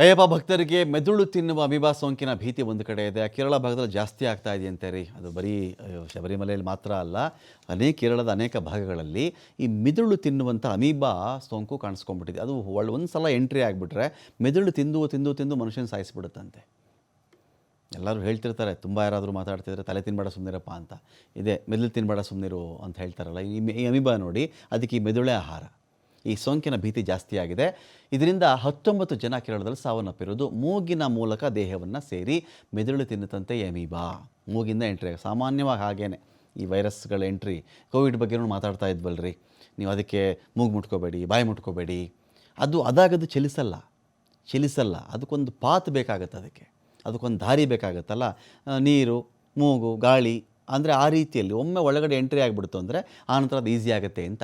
ಅಯ್ಯಪ್ಪ ಭಕ್ತರಿಗೆ ಮೆದುಳು ತಿನ್ನುವ ಅಮಿಬಾ ಸೋಂಕಿನ ಭೀತಿ ಒಂದು ಕಡೆ ಇದೆ. ಕೇರಳ ಭಾಗದಲ್ಲಿ ಜಾಸ್ತಿ ಆಗ್ತಾ ಇದೆಯಂತೆ ರೀ ಅದು ಬರೀ ಶಬರಿಮಲೆಯಲ್ಲಿ ಮಾತ್ರ ಅಲ್ಲ ಅನೇಕ ಕೇರಳದ ಅನೇಕ ಭಾಗಗಳಲ್ಲಿ ಈ ಮೆದುಳು ತಿನ್ನುವಂಥ ಅಮೀಬಾ ಸೋಂಕು ಕಾಣಿಸ್ಕೊಂಡ್ಬಿಟ್ಟಿದೆ. ಅದು ಒಳ್ಳೆ ಒಂದು ಸಲ ಎಂಟ್ರಿ ಆಗಿಬಿಟ್ರೆ ಮೆದುಳು ತಿಂದು ತಿಂದು ತಿಂದು ಮನುಷ್ಯನ ಸಾಯಿಸ್ಬಿಡುತ್ತಂತೆ. ಎಲ್ಲರೂ ಹೇಳ್ತಿರ್ತಾರೆ, ತುಂಬ ಯಾರಾದರೂ ಮಾತಾಡ್ತಿದ್ರೆ ತಲೆ ತಿನ್ಬೇಡ ಸುಮ್ಮನಿರಪ್ಪ ಅಂತ. ಇದೆ, ಮೆದುಳು ತಿನ್ಬೇಡ ಸುಮ್ಮನಿರು ಅಂತ ಹೇಳ್ತಾರಲ್ಲ. ಈ ಅಮೀಬಾ ನೋಡಿ, ಅದಕ್ಕೆ ಈ ಮೆದುಳೇ ಆಹಾರ. ಈ ಸೋಂಕಿನ ಭೀತಿ ಜಾಸ್ತಿಯಾಗಿದೆ ಇದರಿಂದ ಹತ್ತೊಂಬತ್ತು ಜನ ಕೇರಳದಲ್ಲಿ ಸಾವನ್ನಪ್ಪಿರೋದು. ಮೂಗಿನ ಮೂಲಕ ದೇಹವನ್ನು ಸೇರಿ ಮೆದುಳು ತಿನ್ನುತ್ತಂತೆ ಎಮೀಬಾ. ಮೂಗಿಂದ ಎಂಟ್ರಿ ಸಾಮಾನ್ಯವಾಗಿ ಹಾಗೇನೆ. ಈ ವೈರಸ್ಗಳ ಎಂಟ್ರಿ. ಕೋವಿಡ್ ಬಗ್ಗೆನೂ ಮಾತಾಡ್ತಾ ಇದ್ವಲ್ರಿ. ನೀವು ಅದಕ್ಕೆ ಮೂಗು ಮುಟ್ಕೋಬೇಡಿ, ಬಾಯಿ ಮುಟ್ಕೋಬೇಡಿ. ಅದು ಅದಾಗದು ಚಲಿಸಲ್ಲ. ಚಲಿಸಲ್ಲ. ಅದಕ್ಕೊಂದು ಪಾತ್ ಬೇಕಾಗತ್ತೆ ಅದಕ್ಕೆ. ಅದಕ್ಕೊಂದು ದಾರಿ ಬೇಕಾಗತ್ತಲ್ಲ. ನೀರು, ಮೂಗು, ಗಾಳಿ, ಅಂದರೆ ಆ ರೀತಿಯಲ್ಲಿ ಒಮ್ಮೆ ಒಳಗಡೆ ಎಂಟ್ರಿ ಆಗಿಬಿಡ್ತು ಅಂದರೆ ಆನಂತರ ಅದು ಈಸಿ ಆಗುತ್ತೆ ಅಂತ.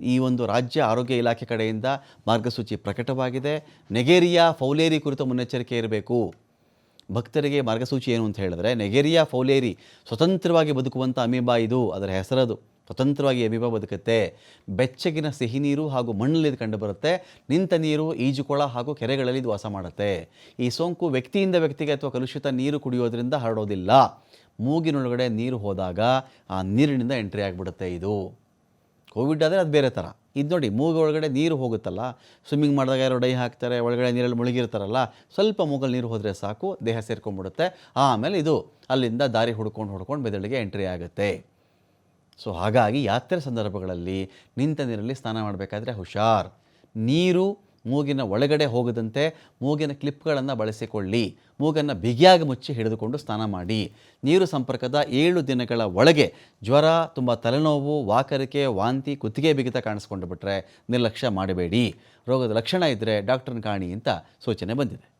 ಈ ಒಂದು ರಾಜ್ಯ ಆರೋಗ್ಯ ಇಲಾಖೆ ಕಡೆಯಿಂದ ಮಾರ್ಗಸೂಚಿ ಪ್ರಕಟವಾಗಿದೆ. ನೆಗೇರಿಯಾ ಫೌಲೇರಿ ಕುರಿತು ಮುನ್ನೆಚ್ಚರಿಕೆ ಇರಬೇಕು. ಭಕ್ತರಿಗೆ ಮಾರ್ಗಸೂಚಿ ಏನು ಅಂತ ಹೇಳಿದ್ರೆ, ನೆಗೆರಿಯಾ ಫೌಲೇರಿ ಸ್ವತಂತ್ರವಾಗಿ ಬದುಕುವಂಥ ಅಮೀಬಾ ಇದು, ಅದರ ಹೆಸರದು. ಸ್ವತಂತ್ರವಾಗಿ ಅಮೀಬಾ ಬದುಕುತ್ತೆ. ಬೆಚ್ಚಗಿನ ಸಿಹಿ ನೀರು ಹಾಗೂ ಮಣ್ಣಲ್ಲಿ ಇದು ಕಂಡುಬರುತ್ತೆ ನಿಂತ ನೀರು, ಈಜುಕೊಳ ಹಾಗೂ ಕೆರೆಗಳಲ್ಲಿ ಇದು ವಾಸ ಮಾಡುತ್ತೆ. ಈ ಸೋಂಕು ವ್ಯಕ್ತಿಯಿಂದ ವ್ಯಕ್ತಿಗೆ ಅಥವಾ ಕಲುಷಿತ ನೀರು ಕುಡಿಯೋದ್ರಿಂದ ಹರಡೋದಿಲ್ಲ. ಮೂಗಿನೊಳಗಡೆ ನೀರು ಹೋದಾಗ ಆ ನೀರಿನಿಂದ ಎಂಟ್ರಿ ಆಗಿಬಿಡುತ್ತೆ ಇದು. ಕೋವಿಡ್ ಆದರೆ ಅದು ಬೇರೆ ಥರ. ಇದು ನೋಡಿ, ಮೂಗು ಒಳಗಡೆ ನೀರು ಹೋಗುತ್ತಲ್ಲ ಸ್ವಿಮ್ಮಿಂಗ್ ಮಾಡಿದಾಗ ಯಾರೋ ಡೈ ಹಾಕ್ತಾರೆ, ಒಳಗಡೆ ನೀರಲ್ಲಿ ಮುಳುಗಿರ್ತಾರಲ್ಲ, ಸ್ವಲ್ಪ ಮೂಗಲ್ಲಿ ನೀರು ಹೋದರೆ ಸಾಕು, ದೇಹ ಸೇರ್ಕೊಂಡ್ಬಿಡುತ್ತೆ. ಆಮೇಲೆ ಇದು ಅಲ್ಲಿಂದ ದಾರಿ ಹುಡ್ಕೊಂಡು ಹುಡ್ಕೊಂಡು ಬೆದಳಿಗೆ ಎಂಟ್ರಿ ಆಗುತ್ತೆ. ಸೊ ಹಾಗಾಗಿ ಯಾತ್ರೆ ಸಂದರ್ಭಗಳಲ್ಲಿ ನಿಂತ ನೀರಲ್ಲಿ ಸ್ನಾನ ಮಾಡಬೇಕಾದ್ರೆ ಹುಷಾರ್. ನೀರು ಮೂಗಿನ ಒಳಗಡೆ ಹೋಗದಂತೆ ಮೂಗಿನ ಕ್ಲಿಪ್ಗಳನ್ನು ಬಳಸಿಕೊಳ್ಳಿ. ಮೂಗನ್ನು ಬಿಗಿಯಾಗಿ ಮುಚ್ಚಿ ಹಿಡಿದುಕೊಂಡು ಸ್ನಾನ ಮಾಡಿ. ನೀರು ಸಂಪರ್ಕದ ಏಳು ದಿನಗಳ ಒಳಗೆ ಜ್ವರ, ತುಂಬ ತಲೆನೋವು, ವಾಕರಿಕೆ, ವಾಂತಿ, ಕುತ್ತಿಗೆ ಬಿಗಿತ ಕಾಣಿಸ್ಕೊಂಡು ಬಿಟ್ಟರೆ ನಿರ್ಲಕ್ಷ್ಯ ಮಾಡಬೇಡಿ. ರೋಗದ ಲಕ್ಷಣ ಇದ್ದರೆ ಡಾಕ್ಟರ್ನ ಕಾಣಿ ಅಂತ ಸೂಚನೆ ಬಂದಿದೆ.